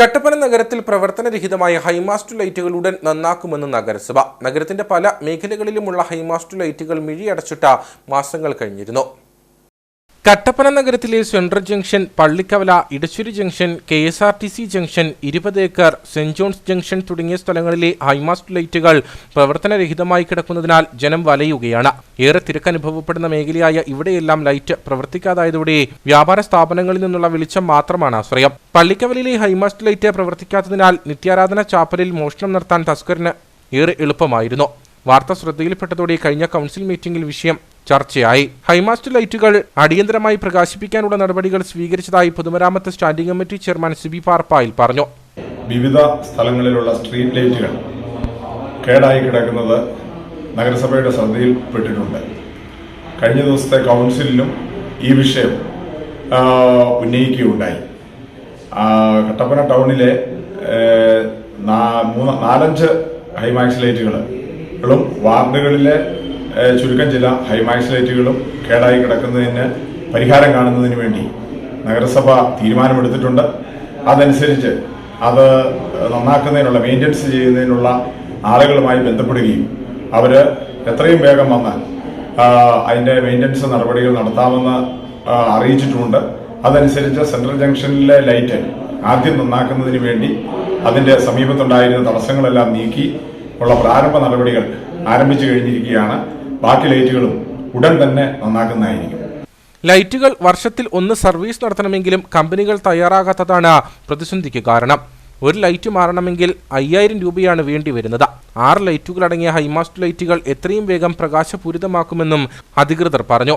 കട്ടപ്പന നഗരത്തിൽ പ്രവർത്തനരഹിതമായ ഹൈമാസ്റ്റ് ലൈറ്റുകൾ ഉടൻ നന്നാക്കുമെന്ന് നഗരസഭ. നഗരത്തിന്റെ പല മേഖലകളിലുമുള്ള ഹൈമാസ്റ്റ് ലൈറ്റുകൾ മിഴിയടച്ചിട്ട മാസങ്ങൾ കഴിഞ്ഞിരുന്നു. കട്ടപ്പന നഗരത്തിലെ central junction Pallikkavala Idasseri junction K S R T C junction ഇരുപത് ഏക്കർ സെന്റ് ജോൺസ് ജംഗ്ഷൻ തുടങ്ങിയ സ്ഥലങ്ങളിലെ ഹൈമാസ്റ്റ് ലൈറ്റുകൾ പ്രവർത്തനരഹിതമായി കിടക്കുന്നതിനാൽ ജനം വലയുകയാണ്. ഏറെ തിരക്ക് അനുഭവപ്പെടുന്ന മേഖലയായ ഇവിടെയെല്ലാം ലൈറ്റ് പ്രവർത്തിക്കാതായതോടെ വ്യാപാര സ്ഥാപനങ്ങളിൽ നിന്നുള്ള വെളിച്ചം മാത്രമാണ് ആശ്രയം. പള്ളിക്കവലയിലെ ഹൈമാസ്റ്റ് ലൈറ്റ് പ്രവർത്തിക്കാത്തതിനാൽ നിത്യാരാധന ചാപ്പലിൽ മോഷണം നടത്താൻ തസ്കറിന് ഏറെ എളുപ്പമായിരുന്നു. വാർത്ത ശ്രദ്ധയിൽപ്പെട്ടതോടെ കഴിഞ്ഞ കൗൺസിൽ മീറ്റിംഗിൽ വിഷയം ചർച്ചയായി. ഹൈമാസ്റ്റ് ലൈറ്റുകൾ അടിയന്തരമായി പ്രകാശിപ്പിക്കാനുള്ള നടപടികൾ സ്വീകരിച്ചതായി പൊതുമരാമത്ത് standing committee chairman Siby Parppayil പറഞ്ഞു. വിവിധ സ്ഥലങ്ങളിലുള്ള സ്ട്രീറ്റ് ലൈറ്റുകൾ കേടായി കിടക്കുന്നത് നഗരസഭയുടെ ശ്രദ്ധയിൽപ്പെട്ടിട്ടുണ്ട്. കഴിഞ്ഞ ദിവസത്തെ കൗൺസിലിലും ഈ വിഷയം ഉന്നയിക്കുകയുണ്ടായി. കട്ടപ്പന ടൗണിലെ നാലഞ്ച് ഹൈമാക്സ് ലൈറ്റുകളും വാർഡുകളിലെ ചുരുക്കം ചില ഹൈമാക്സ് കേടായി കിടക്കുന്നതിന് പരിഹാരം കാണുന്നതിന് വേണ്ടി നഗരസഭ തീരുമാനമെടുത്തിട്ടുണ്ട്. അതനുസരിച്ച് അത് നന്നാക്കുന്നതിനുള്ള മെയിന്റനൻസ് ചെയ്യുന്നതിനുള്ള ആളുകളുമായി ബന്ധപ്പെടുകയും അവർ എത്രയും വേഗം വന്നാൽ അതിന്റെ മെയിന്റനൻസ് നടപടികൾ നടത്താമെന്ന് അറിയിച്ചിട്ടുമുണ്ട് അതനുസരിച്ച് സെൻട്രൽ ജംഗ്ഷനിലെ ലൈറ്റ് ആദ്യം നന്നാക്കുന്നതിന് വേണ്ടി അതിന്റെ സമീപത്തുണ്ടായിരുന്ന തടസ്സങ്ങളെല്ലാം നീക്കി ഉള്ള പ്രാരംഭ നടപടികൾ ആരംഭിച്ചു കഴിഞ്ഞിരിക്കുകയാണ്. ബാക്കി ലൈറ്റുകളും ഉടൻ തന്നെ നന്നാക്കുന്നതായിരിക്കും. ലൈറ്റുകൾ വർഷത്തിൽ ഒന്ന് സർവീസ് നടത്തണമെങ്കിലും കമ്പനികൾ തയ്യാറാകാത്തതാണ് പ്രതിസന്ധിക്ക് കാരണം. ഒരു ലൈറ്റ് മാറണമെങ്കിൽ അയ്യായിരം രൂപയാണ് വേണ്ടി വരുന്നത് ആറ് ലൈറ്റുകളടങ്ങിയ ഹൈമാസ്റ്റ് ലൈറ്റുകൾ എത്രയും വേഗം പ്രകാശപൂരിതമാക്കുമെന്നും അധികൃതർ പറഞ്ഞു.